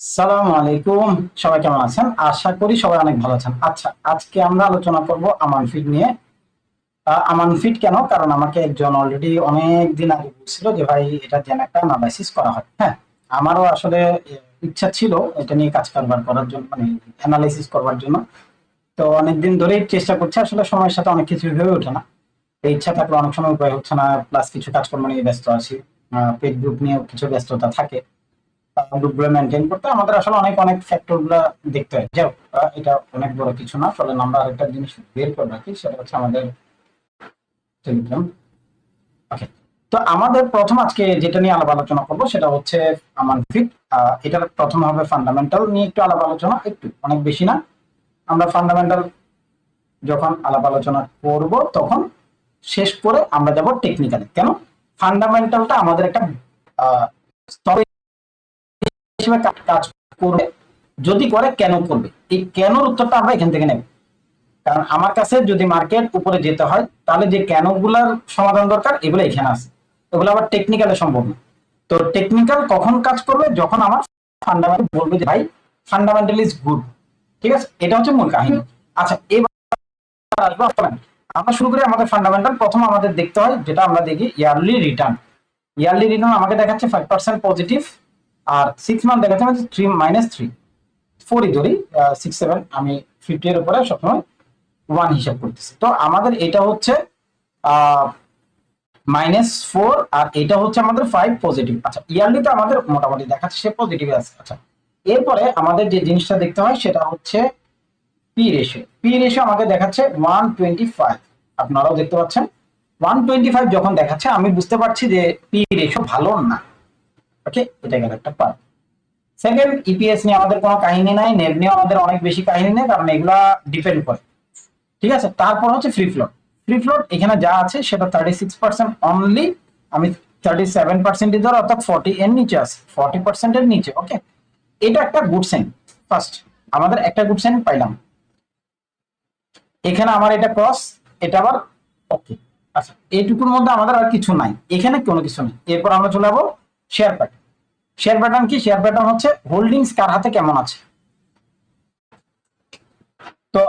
সালামু আলাইকুম। সবাই কেমন আছেন? আশা করি সবাই অনেক ভালো আছেন। আচ্ছা আজকে আমরা আলোচনা করব আমান ফিট নিয়ে। আমান ফিট কেন? কারণ আমাকে একজন অলরেডি অনেক দিন আগে বলছিল যে, ভাই, এটা যেন একটা অ্যানালাইসিস করা হয়। হ্যাঁ আমারও আসলে ইচ্ছা ছিল এটা নিয়ে কাজ কারবার করার জন্য মানে অ্যানালাইসিস করবার জন্য। তো অনেকদিন ধরেই চেষ্টা করছি, আসলে সময়ের সাথে অনেক কিছু হয়ে ওঠে না। এই ইচ্ছা থাকলে অনেক সময় উপায় হচ্ছে না প্লাস কিছু কাজকর্ম নিয়ে ব্যস্ত আছি। পেট গ্রুপ নিয়েও কিছু ব্যস্ততা থাকে। গ্রুপগুলো মেনটেন করতে আমাদের আসলে অনেক অনেক দেখতে হয়। যাও এটা অনেক বড় কিছু না চলে আমরা আরেকটা জিনিস বের করে রাখি, সেটা হচ্ছে আমাদের টেলিগ্রাম ওকে তো আমাদের প্রথম আজকে যেটা নিয়ে আলাপ আলোচনা করব, সেটা হচ্ছে আমার ফিট এটার প্রথম হবে ফান্ডামেন্টাল নিয়ে একটু আলাপ আলোচনা, একটু, অনেক বেশি না। আমরা ফান্ডামেন্টাল যখন আলাপ আলোচনা করব, তখন শেষ করে আমরা যাব টেকনিক্যালি কেন? ফান্ডামেন্টালটা আমাদের একটা স্তরে হিসেবে কাজ করবে। যদি করে, কেন করবে? এই কেনর উত্তরটা আমরা এখান থেকে নেব। কারণ আমার কাছে যদি মার্কেট উপরে যেতে হয়, তাহলে যে কেনগুলার সমাধান দরকার, এগুলো এখানে আছে। এগুলো আবার টেকনিক্যালে সম্ভব না। তো টেকনিক্যাল কখন কাজ করবে? যখন আমার ফান্ডামেন্টাল বলবে যে, ভাই ফান্ডামেন্টাল ইজ গুড ঠিক আছে? এটা হচ্ছে মূল কাহিনী। আচ্ছা এবার আসব। আমরা শুরু করি আমাদের ফান্ডামেন্টাল প্রথম আমাদের দেখতে হয়, যেটা আমরা দেখি ইয়ারলি রিটার্ন ইয়ারলি রিটার্ন আমাকে দেখাচ্ছে ফাইভ পার্সেন্ট পজিটিভ আর সিক্স মান্থ দেখাচ্ছে আমাদের থ্রি মাইনাস থ্রি ফোরই ধরি সিক্স সেভেন আমি ফিফটি এর উপরে সবসময় ওয়ান হিসাব করতেছি। তো আমাদের এটা হচ্ছে মাইনাস ফোর আর এটা হচ্ছে আমাদের ফাইভ পজিটিভ আচ্ছা ইয়ারলিতে আমাদের মোটামুটি দেখাচ্ছে, সে পজিটিভ আছে। আচ্ছা এরপরে আমাদের যে জিনিসটা দেখতে হয়, সেটা হচ্ছে পি রেশিও পি রেশিও আমাকে দেখাচ্ছে ওয়ান টোয়েন্টি ফাইভ আপনারাও দেখতে পাচ্ছেন। ওয়ান টোয়েন্টি ফাইভ যখন দেখাচ্ছে, আমি বুঝতে পারছি যে পি রেশিও ভালো না। ওকে এটা গেল একটা পার্ট সেকেন্ড ইপিএস নিয়ে আমাদের কোনো কাহিনী নাই নেভ নিয়ে আমাদের অনেক বেশি কাহিনী নেই, কারণ এগুলা ডিপেন্ড করে। ঠিক আছে? তারপর হচ্ছে ফ্রি ফ্লোট ফ্রি ফ্লোট এখানে যা আছে, সেটা থার্টি সিক্স পার্সেন্ট অনলি আমি থার্টি সেভেন পার্সেন্ট ধর, অর্থাৎ ফর্টি এর নিচে আছে। ফর্টি পার্সেন্টের নিচে ওকে এটা একটা গুড সাইন ফার্স্ট আমাদের একটা গুড সাইন পাইলাম। এখানে আমার এটা ক্রস এটা আবার ওকে আচ্ছা এইটুকুর মধ্যে আমাদের আর কিছু নাই। এখানে কোনো কিছু নেই। এরপর আমরা চলে যাব শেয়ার প্যাটার্ন শেয়ার প্যাটার্ন কি? শেয়ার প্যাটার্ন হচ্ছে হোল্ডিংস কার হাতে কেমন আছে? তো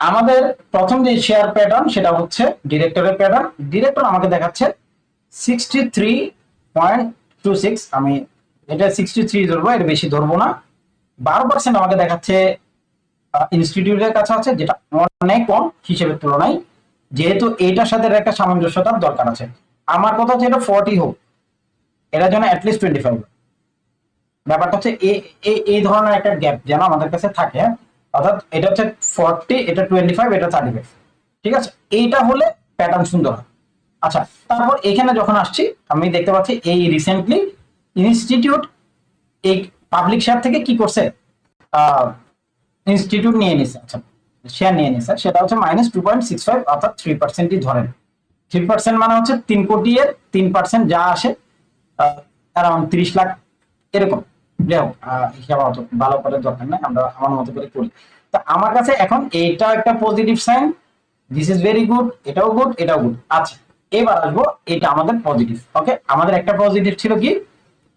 আমাদের প্রথম যে শেয়ার প্যাটার্ন সেটা হচ্ছে ডিরেক্টরের প্যাটার্ন ডিরেক্টর আমাকে দেখাচ্ছে sixty three point two six আমি এটা সিক্সটি থ্রি ধরবো, এর বেশি ধরবো না। বারো পার্সেন্ট আমাকে দেখাচ্ছে ইনস্টিটিউটের কাছে আছে, যেটা অনেক কম, হিসেবের তুলনায়। যেহেতু এইটার সাথে একটা সামঞ্জস্যতার দরকার আছে। আমার কথা হচ্ছে এটা ফর্টি হোক। এটার জন্য অ্যাটলিস্ট টোয়েন্টি ফাইভ ব্যাপারটা হচ্ছে এই ধরনের একটা গ্যাপ যেন আমাদের কাছে থাকে হ্যাঁ? অর্থাৎ এটা হচ্ছে ফর্টি এটা টোয়েন্টি ফাইভ এটা থার্টি ফাইভ ঠিক আছে? এইটা হলে প্যাটার্ন সুন্দর হয়। আচ্ছা তারপর এখানে যখন আসছি, আমি দেখতে পাচ্ছি এই রিসেন্টলি ইনস্টিটিউট এই পাবলিক শেয়ার থেকে কি করছে? ইনস্টিটিউট নিয়ে নিছে। আচ্ছা শেয়ার নিয়ে নিছে। সেটা হচ্ছে minus two point six five অর্থাৎ থ্রি পার্সেন্টই ধরেন থ্রি পার্সেন্ট মানে হচ্ছে তিন কোটি এর তিন পার্সেন্ট যা আসে অ্যারাউন্ড তিরিশ লাখ এরকম। যাই হোক হিসাব ভালো করে দরকার নাই, আমরা আমার মতো করে করি। তা আমার কাছে এখন এইটা একটা positive sign this is very good এটাও গুড এটাও গুড আচ্ছা এবার আসব, এটা আমাদের পজিটিভ ওকে আমাদের একটা পজিটিভ ছিল কি?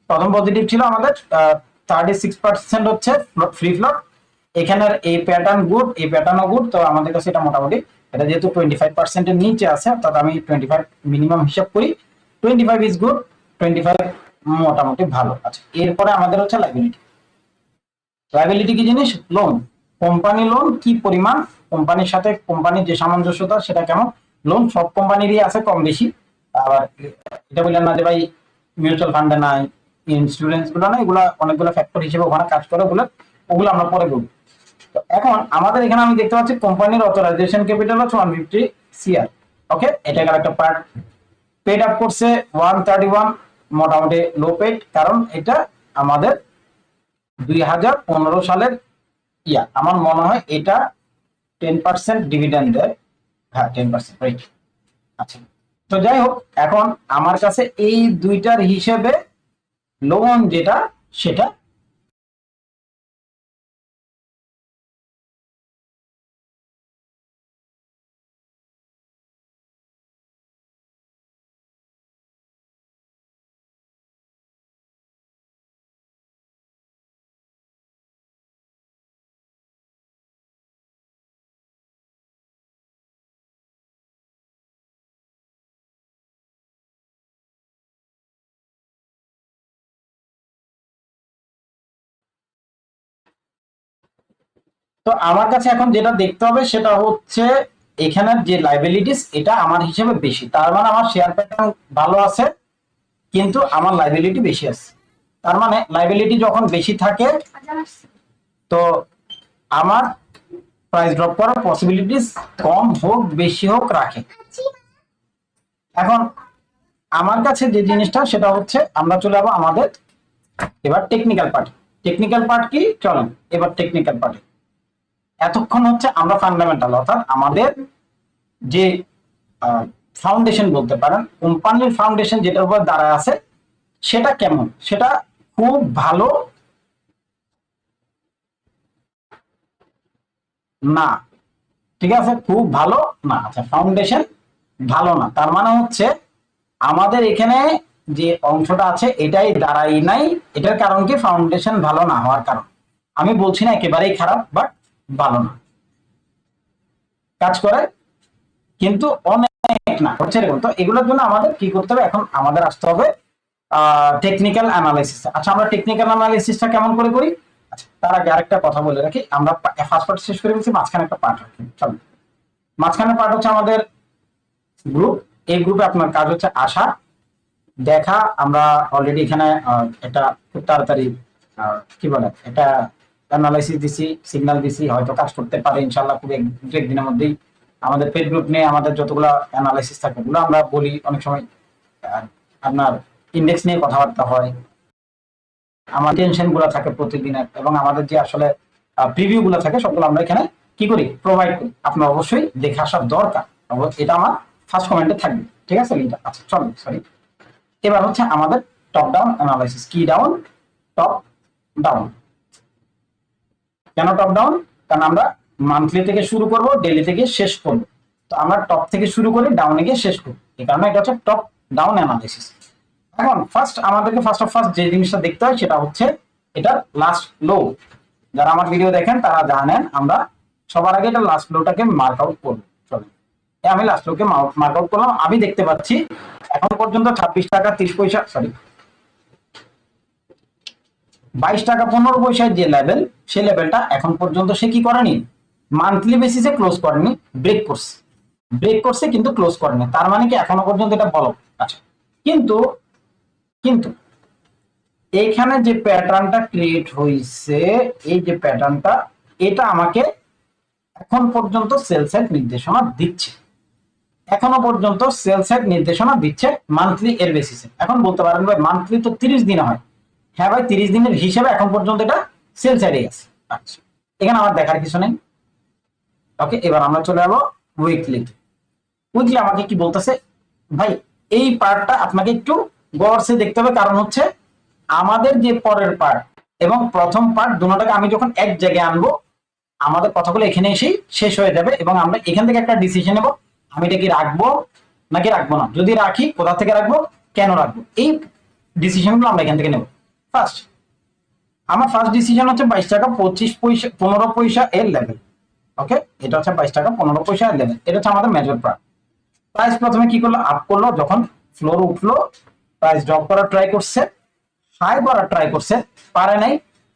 প্রথম পজিটিভ ছিল আমাদের থার্টি সিক্স পার্সেন্ট হচ্ছে ফ্রি ফ্লোট এখানের এই প্যাটার্ন গুড এই প্যাটার্নও গুড তো আমাদের কাছে এটা মোটামুটি এটা যেহেতু টোয়েন্টি ফাইভ পার্সেন্টের নিচে আছে, অর্থাৎ আমি টোয়েন্টি ফাইভ মিনিমাম হিসাব করি twenty five is good twenty five মোটামুটি ভালো। আচ্ছা এরপরে আমাদের হচ্ছে লাইবিলিটি লাইবিলিটি কি জিনিস? লোন কোম্পানি লোন কি পরিমাণ? কোম্পানির সাথে কোম্পানির যে সামঞ্জস্যতা, সেটা কেমন? লোন সব কোম্পানিরই আছে কম বেশি। আবার এটা বললেন না যে ভাই মিউচুয়াল ফান্ডে নাই ইন্স্যুরেন্সগুলো না এগুলো অনেকগুলো ফ্যাক্টর হিসেবে ওখানে কাজ করে, ওগুলো ওগুলো আমরা পরে বলব। এখন আমাদের এখানে আমি দেখতে পাচ্ছি কোম্পানির অথরাইজেশন ক্যাপিটাল হচ্ছে ওয়ান ফিফটি সিআর ওকে এটা গেল একটা পার্ট পেড আপ করছে ওয়ান থার্টি ওয়ান মোটামুটি লো পেড কারণ এটা আমাদের দুই হাজার পনেরো সালের ইয়া আমার মনে হয় এটা টেন পার্সেন্ট ডিভিডেন্ড দেয় হ্যাঁ টেন পার্সেন্ট রাইট আচ্ছা তো যাই হোক, এখন আমার কাছে এই দুইটার হিসেবে লোন যেটা, সেটা তো আমার কাছে এখন যেটা দেখতে হবে সেটা হচ্ছে এখানের যে লাইবিলিটিস এটা আমার হিসেবে বেশি। তার মানে আমার শেয়ার প্যাটার্ন ভালো আছে, কিন্তু আমার লাইবিলিটি বেশি আছে। তার মানে লাইবিলিটি যখন বেশি থাকে, তো আমার প্রাইস ড্রপ করার পসিবিলিটিস কম হোক, বেশি হোক, রাখে। এখন আমার কাছে যে জিনিসটা, সেটা হচ্ছে আমরা চলে যাব আমাদের এবার টেকনিক্যাল পার্ট টেকনিক্যাল পার্ট কি? চলেন এবার টেকনিক্যাল পার্টে এতক্ষণ হচ্ছে আমরা ফান্ডামেন্টাল অর্থাৎ আমাদের যে ফাউন্ডেশন বলতে পারেন কোম্পানির ফাউন্ডেশন যেটার উপর দাঁড়ায় আছে, সেটা কেমন? সেটা খুব ভালো না। ঠিক আছে? খুব ভালো না। আচ্ছা ফাউন্ডেশন ভালো না। তার মানে হচ্ছে আমাদের এখানে যে অংশটা আছে, এটাই দাঁড়াই নাই। এটার কারণ কি? ফাউন্ডেশন ভালো না হওয়ার কারণ। আমি বলছি না একেবারেই খারাপ বাট ভালো না। কাজ করে, কিন্তু অনেক না হচ্ছে এরকম। তো এগুলোর জন্য আমাদের কি করতে হবে? এখন আমাদের আসতে হবে টেকনিক্যাল অ্যানালাইসিস আচ্ছা আমরা টেকনিক্যাল অ্যানালাইসিসটা কেমন করে করি? আচ্ছা তার আগে আরেকটা কথা বলে রাখি। আমরা ফার্স্ট পার্ট শেষ করে ফেলছি, মাঝখানে একটা পার্ট রাখি। চলো। মাঝখানে পার্ট হচ্ছে আমাদের গ্রুপ এই গ্রুপে আপনার কাজ হচ্ছে আসা, দেখা। আমরা অলরেডি এখানে এটা খুব তাড়াতাড়ি কি বলে? এটা অ্যানালাইসিস দিছি সিগন্যাল দিছি, হয়তো কাজ করতে পারে ইনশাল্লাহ খুব এক দিনের মধ্যেই আমাদের পেড গ্রুপ নিয়ে আমাদের যতগুলো অ্যানালাইসিস থাকে, ওগুলো আমরা বলি অনেক সময় আপনার ইন্ডেক্স নিয়ে কথাবার্তা হয়। আমার টেনশনগুলো থাকে প্রতিদিনের এবং আমাদের যে আসলে প্রিভিউ গুলো থাকে, সবগুলো আমরা এখানে কি করি? প্রোভাইড করি। আপনার অবশ্যই দেখে আসার দরকার। এটা আমার ফার্স্ট কমেন্টে থাকবে। ঠিক আছে লিঙ্কটা আচ্ছা চলো সরি এবার হচ্ছে আমাদের টপ ডাউন অ্যানালাইসিস কি ডাউন টপ ডাউন কেন টপ ডাউন কারণ আমরা মান্থলি থেকে শুরু করব ডেলি থেকে শেষ করব। তো আমরা টপ থেকে শুরু করে ডাউনে গিয়ে শেষ করব। এই কারণে এটা হচ্ছে টপ ডাউন অ্যানালাইসিস এখন ফার্স্ট আমাদেরকে ফার্স্ট অফ ফার্স্ট যে জিনিসটা দেখতে হয় সেটা হচ্ছে এটা লাস্ট লো যারা আমার ভিডিও দেখেন, তারা জানেন আমরা সবার আগে এটা লাস্ট লোটাকে মার্ক আউট করব। চলে আমি লাস্ট লোকে মার্ক আউট করলাম। আমি দেখতে পাচ্ছি এখন পর্যন্ত ছাব্বিশ টাকা, তিরিশ পয়সা সরি বাইশ টাকা পনেরো পয়সার যে লেভেল সেই লেভেলটা এখন পর্যন্ত সে কি করেনি? মান্থলি বেসিসে ক্লোজ করেনি ব্রেক করছে। ব্রেক করছে কিন্তু ক্লোজ করেনি। তার মানে কি এখনও পর্যন্ত এটা বলো আচ্ছা কিন্তু কিন্তু এইখানে যে প্যাটার্নটা ক্রিয়েট হয়েছে এই যে প্যাটার্নটা এটা আমাকে এখন পর্যন্ত সেল সাইড নির্দেশনা দিচ্ছে। এখনও পর্যন্ত সেল সাইড নির্দেশনা দিচ্ছে মান্থলি এর বেসিসে এখন বলতে পারেন ভাই মান্থলি তো তিরিশ দিনে হয়। হ্যাঁ ভাই, তিরিশ দিনের হিসেবে এখন পর্যন্ত এটা সেল সাইডে আছে। আচ্ছা এখানে আমার দেখার কিছু নেই। ওকে এবার আমরা চলে যাব উইকলি উইকলি আমাকে কি বলতেছে? ভাই, এই পার্টটা আপনাকে একটু গড়সে দেখতে হবে, কারণ হচ্ছে আমাদের যে পরের পার্ট এবং প্রথম পার্ট দুটোটাকে আমি যখন এক জায়গায় আনব, আমাদের কথাগুলো এখানে এসেই শেষ হয়ে যাবে এবং আমরা এখান থেকে একটা ডিসিশন নেব, আমি এটা কি রাখব নাকি রাখব না? যদি রাখি, কোথা থেকে রাখব? কেন রাখব? এই ডিসিশনগুলো আমরা এখান থেকে নেব। ফার্স্ট আমার ফার্স্ট ডিসিশন হচ্ছে বাইশ টাকা পঁচিশ পয়সা, পনেরো পয়সা এর লেভেল ওকে এটা হচ্ছে বাইশ টাকা, পনেরো পয়সা এর লেভেল এটা হচ্ছে আমাদের মেজর প্রাইস প্রাইস প্রথমে কি করল? আপ করল, যখন ফ্লোর উঠল প্রাইস ড্রপ করার ট্রাই করছে হাই করার ট্রাই করছে, পারে নাই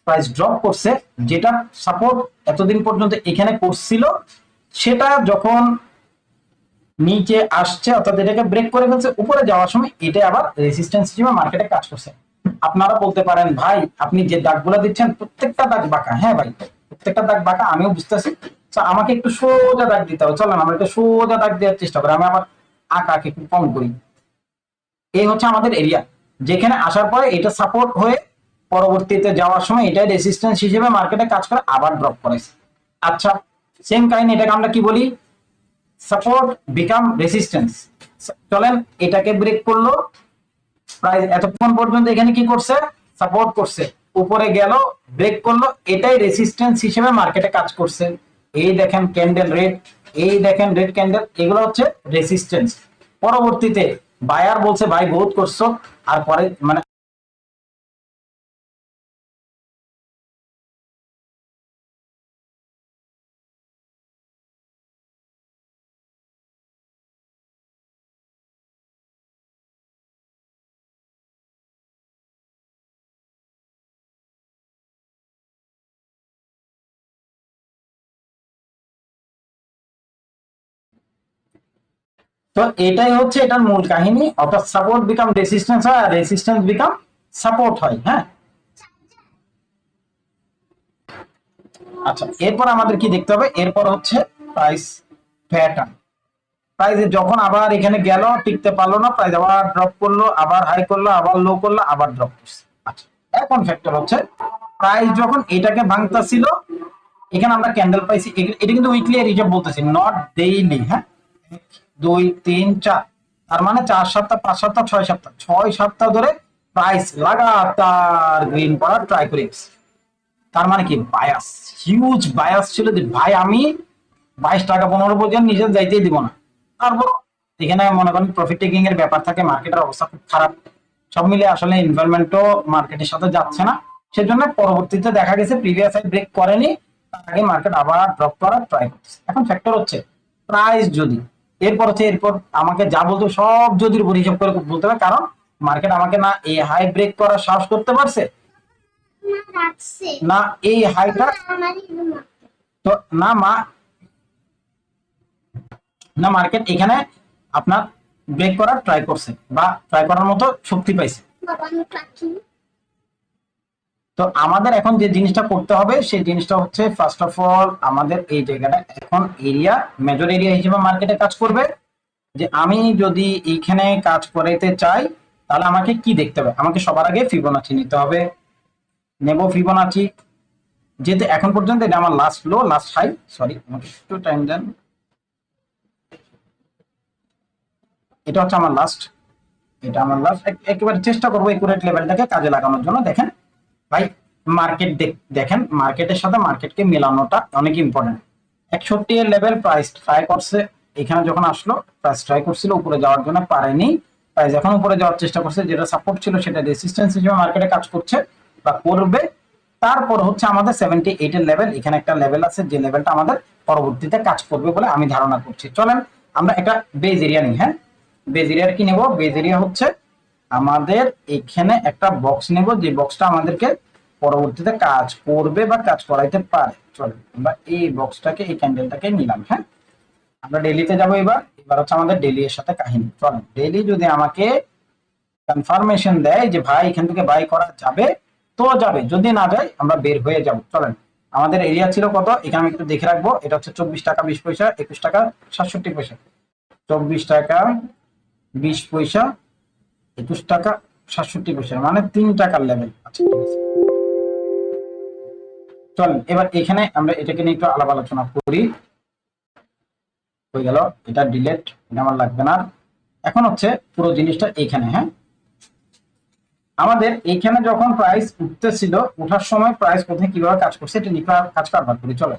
প্রাইস ড্রপ করছে, যেটা সাপোর্ট এতদিন পর্যন্ত এখানে করছিল সেটা যখন নিচে আসছে, অর্থাৎ এটাকে ব্রেক করে ফেলছে, উপরে যাওয়ার সময় এটা আবার রেসিস্ট্যান্স হিসেবে মার্কেটে কাজ করছে। আপনারা বলতে পারেন, ভাই, আপনি যে দাগগুলো দিচ্ছেন, প্রত্যেকটা দাগ বাঁকা। হ্যাঁ ভাই, প্রত্যেকটা দাগ বাঁকা, আমিও বুঝতেছি। আমাকে একটু সোজা দাগ দিতে হবে। চলেন, আমরা একটু সোজা দাগ দেওয়ার চেষ্টা করি। আমি আমার আঁকাকে একটু কম করি। এই হচ্ছে আমাদের এরিয়া যেখানে আসার পরে এটা সাপোর্ট হয়ে পরবর্তীতে যাওয়ার সময় এটা রেসিস্ট্যান্স হিসেবে মার্কেটে কাজ করে, আবার ড্রপ করেছে আচ্ছা সেম কাহিনী এটাকে আমরা কি বলি? সাপোর্ট বিকাম রেসিস্ট্যান্স চলেন, এটাকে ব্রেক করল। প্রায় এতক্ষণ পর্যন্ত এখানে কি করছে? সাপোর্ট করছে। উপরে গেল ব্রেক করল, এটাই রেসিস্ট্যান্স হিসেবে মার্কেটে কাজ করছে। এই দেখেন ক্যান্ডেল রেড এই দেখেন রেড ক্যান্ডেল এগুলো হচ্ছে রেসিস্ট্যান্স পরবর্তীতে বায়ার বলছে, ভাই, বহুত করছ। আর পরে মানে তো এটাই হচ্ছে এটার মূল কাহিনী। অর্থাৎ সাপোর্ট বিকাম রেসিস্ট্যান্স হয় আর রেসিস্ট্যান্স বিকাম সাপোর্ট হয় হ্যাঁ? আচ্ছা এরপর আমাদের কি দেখতে হবে? এরপর হচ্ছে প্রাইস প্যাটার্ন প্রাইস যখন আবার এখানে গেল, টিকতে পারল না প্রাইস আবার ড্রপ করল, আবার হাই করল, আবার লো করল, আবার ড্রপ করছে। আচ্ছা এখন ফ্যাক্টর হচ্ছে প্রাইস যখন এটাকে ভাঙতাছিল, এখানে আমরা ক্যান্ডেল পাইছি এটা কিন্তু উইকলি এর হিসাব বলতেছি নট ডেইলি হ্যাঁ? দুই, তিন, চার। তার মানে চার সপ্তাহ, পাঁচ সপ্তাহ, ছয় সপ্তাহ। ছয় সপ্তাহ ধরে প্রাইস লাগাতার গ্রিন করার ট্রাই করে তার মানে কি? বায়াস হিউজ বায়াস ছিল যে, ভাই, আমি বাইশ টাকা পনেরো পর্যন্ত নিজে যাইতেই দিব না। তারপর এখানে মনে করেন প্রফিট টেকিং এর ব্যাপার থাকে মার্কেটের অবস্থা খুব খারাপ। সব মিলে আসলে ইনভলভমেন্টও মার্কেটের সাথে যাচ্ছে না। সেজন্য পরবর্তীতে দেখা গেছে প্রিভিয়াস হাই ব্রেক করেনি, তার আগে মার্কেট আবার ড্রপ করার ট্রাই করছে। এখন ফ্যাক্টর হচ্ছে প্রাইস যদি এরপর হচ্ছে এরপর আমাকে যা বলতো সব যদির উপর হিসাব করে বলতে হবে কারণ মার্কেট আমাকে না এই হাই ব্রেক করার সাহস করতে পারছে? না এই হাইটা তো না মা না মার্কেট এখানে আপনার ব্রেক করার ট্রাই করছে বা ট্রাই করার মতো শক্তি পাইছে। তো আমাদের এখন যে জিনিসটা করতে হবে, সেই জিনিসটা হচ্ছে ফার্স্ট অফ অল আমাদের এই জায়গাটা এখন এরিয়া মেজর এরিয়া হিসেবে মার্কেটে কাজ করবে। যে আমি যদি এইখানে কাজ করাইতে চাই, তাহলে আমাকে কি দেখতে হবে? আমাকে সবার আগে ফিবোনাচি নিতে হবে। নেব ফিবোনাচি যেহেতু এখন পর্যন্ত এটা আমার last low last high sorry আমাকে একটু টাইম দেন। এটা হচ্ছে আমার লাস্ট এটা আমার লাস্ট একেবারে চেষ্টা করব একুরেট লেভেলটাকে কাজে লাগানোর জন্য, দেখেন। মার্কেট দেখেন মার্কেটের সাথে মার্কেটকে মেলানোটা অনেক ইম্পর্টেন্ট একষট্টি এর লেভেল প্রাইস ট্রাই করছে, এখানে যখন আসলো প্রাইস ট্রাই করছিল, উপরে যাওয়ার জন্য পারেনি। প্রাইস এখন উপরে যাওয়ার চেষ্টা করছে, যেটা সাপোর্ট ছিল সেটা রেসিস্ট্যান্স হিসেবে মার্কেটে কাজ করছে বা করবে। তারপর হচ্ছে আমাদের সেভেন্টি এইট এর লেভেল এখানে একটা লেভেল আছে, যে লেভেলটা আমাদের পরবর্তীতে কাজ করবে বলে আমি ধারণা করছি। চলেন, আমরা একটা বেজ এরিয়া নিই হ্যাঁ? বেজ এরিয়ার কি নেব? বেজ এরিয়া হচ্ছে আমাদের এখানে একটা বক্স নেব, যে বক্সটা আমাদেরকে পরবর্তীতে কাজ করবে বা কাজ করাইতে পারে। চলো, আমরা এই বক্সটাকে এই ক্যান্ডেলটাকে নিলাম হ্যাঁ? আমরা ডেলিতে যাব এবার। এবার হচ্ছে আমাদের ডেলি এর সাথে কাহিনী। চলো ডেলি যদি আমাকে কনফার্মেশন দেয় যে ভাই, এখান থেকে বাই করা যাবে, তো যাবে। যদি না যায়, আমরা বের হয়ে যাব। চলেন, আমাদের এরিয়া ছিল কত? এখানে আমি একটু দেখে রাখব। এটা হচ্ছে চব্বিশ টাকা বিশ পয়সা, একুশ টাকা সাতষট্টি পয়সা। চব্বিশ টাকা বিশ পয়সা, একুশ টাকা সাতষট্টি পয়সা মানে তিন টাকার লেভেল আচ্ছা ঠিক আছে। চলেন এবার এখানে আমরা এটাকে নিয়ে একটু আলাপ আলোচনা করি। হয়ে গেল, এটা ডিলেট এটা আমার লাগবে না। এখন হচ্ছে পুরো জিনিসটা এইখানে হ্যাঁ? আমাদের এইখানে যখন প্রাইস উঠতেছিল ওঠার সময় প্রাইস কোথায় কীভাবে কাজ করছে, এটা নিয়ে কাজ কারবার করি, চলো।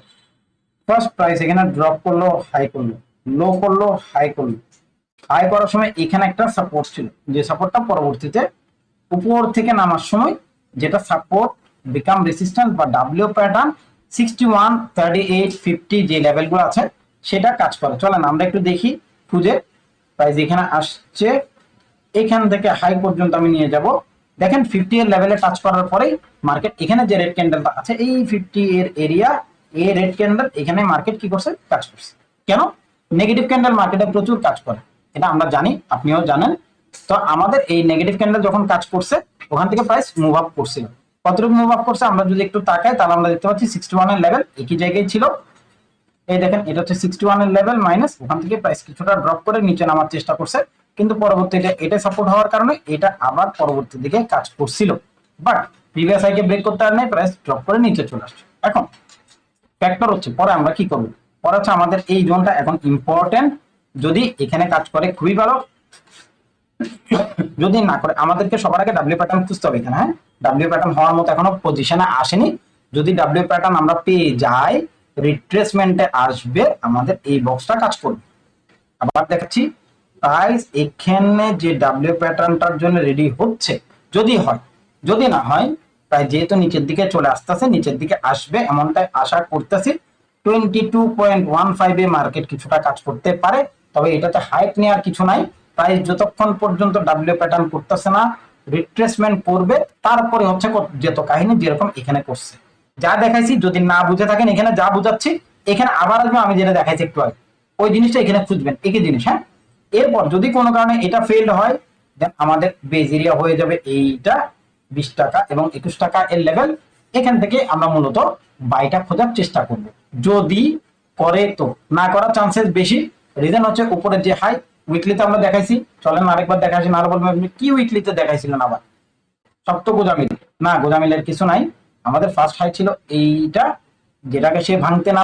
ফার্স্ট প্রাইস এখানে ড্রপ করল হাই করল। লো করল হাই করল। হাই করার সময় এখানে একটা সাপোর্ট ছিল। যে সাপোর্টটা পরবর্তীতে উপর থেকে নামার সময় যেটা সাপোর্ট বিকাম রেসিস্ট্যান্স বা W pattern sixty one thirty eight fifty যে লেভেলগুলো আছে, সেটা কাজ করে। চলেন আমরা একটু দেখি খুঁজে। প্রাইস এখানে আসছে। এখান থেকে হাই পর্যন্ত আমি নিয়ে যাব। দেখেন ফিফটি এর লেভেলে টাচ করার পরেই মার্কেট এখানে যে রেড ক্যান্ডেলটা আছে, এই ফিফটি এর এরিয়া এই রেড ক্যান্ডেল এখানে মার্কেট কি করছে? কাজ করছে। কেন? নেগেটিভ ক্যান্ডেল মার্কেটে প্রচুর কাজ করে। এটা আমরা জানি, আপনিও জানেন। তো আমাদের এই নেগেটিভ ক্যান্ডেল যখন কাজ করছে, ওখান থেকে প্রাইস মুভ আপ করছিল। কতটুকু মুভ আপ করছে, আমরা যদি একটু তাকাই, তাহলে আমরা দেখতে পাচ্ছি সিক্সটি ওয়ানের লেভেল একই জায়গায় ছিল। এই দেখেন, এটা হচ্ছে সিক্সটি ওয়ানের লেভেল মাইনাস ওখান থেকে প্রাইস কিছুটা ড্রপ করে নিচে নামার চেষ্টা করছে। কিন্তু পরবর্তীতে এটা সাপোর্ট হওয়ার কারণে এটা আবার পরবর্তী দিকে কাজ করছিল। বাট প্রিভিয়াস হাইকে ব্রেক করতে আর নেই প্রাইস ড্রপ করে নিচে চলে আসছে। এখন ফ্যাক্টর হচ্ছে, পরে আমরা কি করব? পরে হচ্ছে আমাদের এই জোনটা এখন ইম্পর্টেন্ট যদি এখানে কাজ করে, খুবই ভালো। যদি না করে, আমাদেরকে সবার আগে ডাব্লিউ প্যাটার্ন খুঁজতে হবে এখানে হ্যাঁ? ডাব্লিউ প্যাটার্ন হওয়ার মতো এখনও পজিশনে আসেনি। যদি ডাব্লিউ প্যাটার্ন আমরা পেয়ে যাই রিট্রেসমেন্টে আসবে, আমাদের এই বক্সটা কাজ করবে। আবার দেখাচ্ছি প্রাইস এখানে যে ডাব্লিউ প্যাটার্নটার জন্য রেডি হচ্ছে, যদি হয়, যদি না হয়, তাই যেহেতু নিচের দিকে চলে আসতেছে, নিচের দিকে আসবে, এমনটাই আশা করতেছি। টোয়েন্টি টু পয়েন্ট ওয়ান ফাইভে মার্কেট কিছুটা কাজ করতে পারে, তবে এটাতে হাইট নেওয়ার কিছু নাই। প্রাইস যতক্ষণ পর্যন্ত ডাব্লিউ প্যাটার্ন করতেছে না রিট্রেসমেন্ট করবে, তারপরে হচ্ছে যেত কাহিনী যেরকম এখানে করছে। যা দেখাইছি, যদি না বুঝে থাকেন, এখানে যা বুঝাচ্ছি, এখানে আবার আসবে, আমি যেটা দেখাইছি একটু আগে। ওই জিনিসটা এখানে খুঁজবেন, একই জিনিস হ্যাঁ? এরপর যদি কোনো কারণে এটা ফেলড হয় দেন আমাদের বেজ এরিয়া হয়ে যাবে এইটা বিশ টাকা এবং একুশ টাকা এর লেভেল এখান থেকে আমরা মূলত বাইটা খোঁজার চেষ্টা করব। যদি করে তো, না করার চান্সেস বেশি। রিজন হচ্ছে উপরের যে হাই উইকলিতে আমরা দেখাইছি। চলেন আরেকবার দেখাইছি আরও বলবেন আপনি কি উইকলিতে দেখাইছিলেন আবার? সব তো গোজামিল। না, গোজামিলের কিছু নাই। আমাদের ফার্স্ট হাই ছিল এইটা, যেটাকে সে ভাঙতে না